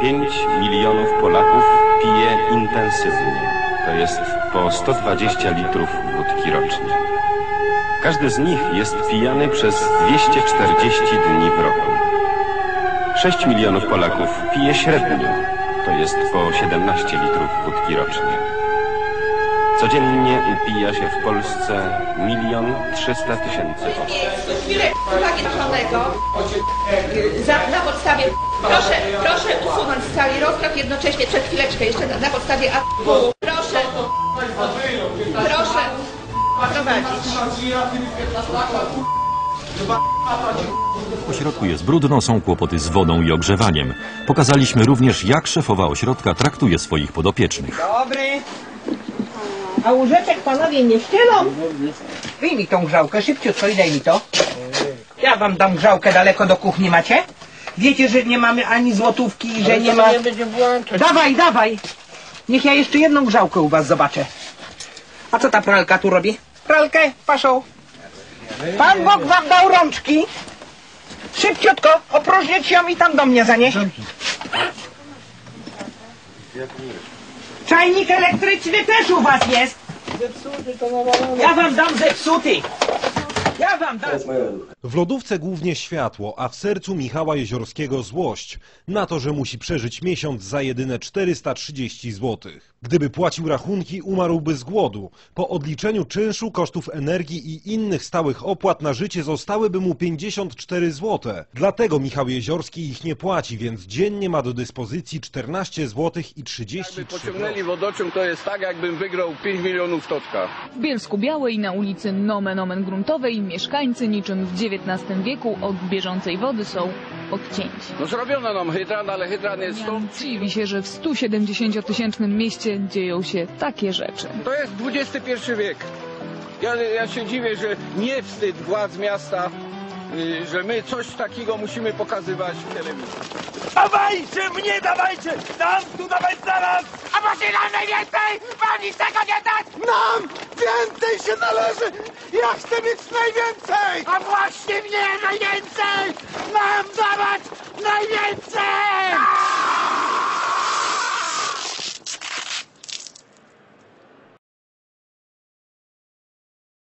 5 milionów Polaków pije intensywnie, to jest po 120 litrów wódki rocznie. Każdy z nich jest pijany przez 240 dni w roku. 6 milionów Polaków pije średnio, to jest po 17 litrów wódki rocznie. Codziennie upija się w Polsce milion 300 tysięcy osób. na podstawie proszę, proszę usunąć z cali rozpraw jednocześnie przed chwileczkę jeszcze na, na podstawie artykułu proszę proszę prowadzić W ośrodku jest brudno, są kłopoty z wodą i ogrzewaniem. Pokazaliśmy również, jak szefowa ośrodka traktuje swoich podopiecznych. Dobry. A łóżeczek panowie nie ścielą? Wyjmij tą grzałkę, szybciutko i daj mi to. Ja wam dam grzałkę daleko do kuchni macie? Wiecie, że nie mamy ani złotówki, że nie ma... Nie będzie włączać. Dawaj, dawaj! Niech ja jeszcze jedną grzałkę u was zobaczę. A co ta pralka tu robi? Pralkę, paszą. Pan Bóg wam dał rączki. Szybciutko, opróżnić ją i tam do mnie zanieść. Czajnik elektryczny też u was jest. Ja wam dam zepsuty. Ja wam dam. W lodówce głównie światło, a w sercu Michała Jeziorskiego złość na to, że musi przeżyć miesiąc za jedyne 430 zł. Gdyby płacił rachunki, umarłby z głodu. Po odliczeniu czynszu, kosztów energii i innych stałych opłat na życie zostałyby mu 54 zł. Dlatego Michał Jeziorski ich nie płaci, więc dziennie ma do dyspozycji 14 zł i 33 Jakby pociągnęli wodociąg, to jest tak, jakbym wygrał 5 milionów toczka. W Bielsku Białej na ulicy Nomen Omen Gruntowej mieszkańcy niczym w XIX wieku od bieżącej wody są odcięci. No zrobiono nam hydrant, ale hydrant jest stąd. Dziwi się, że w 170-tysięcznym mieście dzieją się takie rzeczy. To jest XXI wiek. Ja, ja się dziwię, że nie wstyd władz miasta, y, że my coś takiego musimy pokazywać w telewizji. Dawajcie mnie, dawajcie! Nam tu dawać zaraz! A macie nam najwięcej! Wam nic tego nie dać! Nam więcej się należy! Ja chcę mieć najwięcej! A właśnie mnie najwięcej! Nam dawać najwięcej!